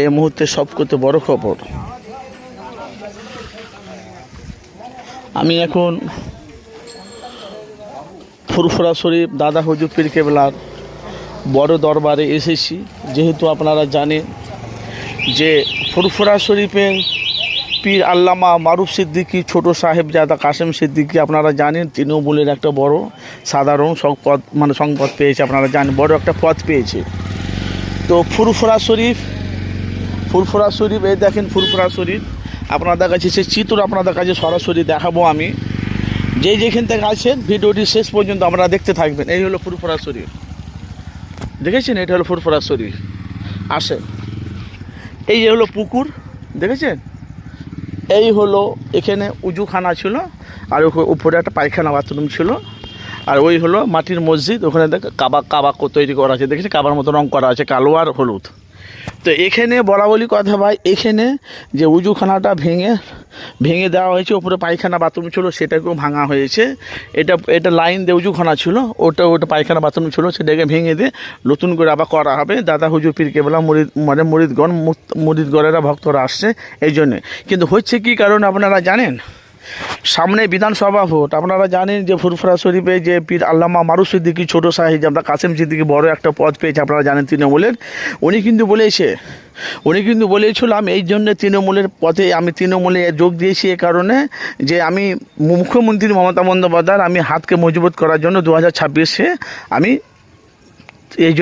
এই মুহূর্তে সব করতে বড় খবর। আমি এখন ফুরফুরা শরীফ, দাদা হুজুর পীর কেবলার বড় দরবারে এসেছি। যেহেতু আপনারা জানেন যে ফুরফুরা শরীফের পীর আল্লামা মারুফ সিদ্দিকি, ছোট সাহেব জাদা কাসেম সিদ্দিকী আপনারা জানেন তৃণমূলের একটা বড় সাধারণ সংপদ মানে সংপদ পেয়েছে, আপনারা জানেন, বড় একটা পদ পেয়েছে। তো ফুরফুরা শরীফ ফুরফুরা শরীফ, এই দেখেন ফুরফুরা শরীফ। আপনাদের কাছে সে চিত্র আপনাদের কাছে সরাসরি দেখাবো আমি। যে যেখান থেকে আছেন ভিডিওটি শেষ পর্যন্ত আপনারা দেখতে থাকবেন। এই হলো ফুরফুরা শরীফ। দেখেছেন? এটা হলো ফুরফুরা শরীফ। আসেন। এই যে হলো পুকুর, দেখেছেন? এই হলো এখানে উজুখানা ছিল, আর উপরে একটা পায়খানা বাথরুম ছিল। আর ওই হলো মাটির মসজিদ, ওখানে দেখ, কাবা কাবা তৈরি করা আছে। দেখেছি কাবার মতো রং করা আছে, কালো আর হলুদ। তো এখানে বলা বলি কথা ভাই, এখানে যে উজুখানাটা ভেঙে ভেঙে দেওয়া হয়েছে উপরে পায়খানা বাথরুম ছিল, সেটাকেও ভাঙা হয়েছে। এটা এটা লাইন দিয়ে উজুখানা ছিল, ওটা ওটা পায়খানা বাথরুম ছিল, সেটাকে ভেঙে দিয়ে নতুন করে আবার করা হবে। দাদা হুজুর পীর কেবলা মুরিদ মানে মুরিদগণ মুরিদগণেরা ভক্তরা আসছে, এই জন্যে। কিন্তু হচ্ছে কি কারণ আপনারা জানেন? সামনে বিধানসভা ভোট। আপনারা জানেন যে ফুরফুরা শরীফে যে পীর আল্লামা মারুফ সিদ্দিকী ছোটো সাহিজ আমরা কাসেম সিদ্দিকী বড় একটা পদ পেয়েছে, আপনারা জানেন তৃণমূলের, উনি কিন্তু বলেছে, উনি কিন্তু বলেছিলাম এই জন্য তৃণমূলের পথে, আমি তৃণমূলে যোগ দিয়েছি এ কারণে যে আমি মুখ্যমন্ত্রী মমতা বন্দ্যোপাধ্যায় আমি হাতকে মজবুত করার জন্য দু হাজার ছাব্বিশে আমি এই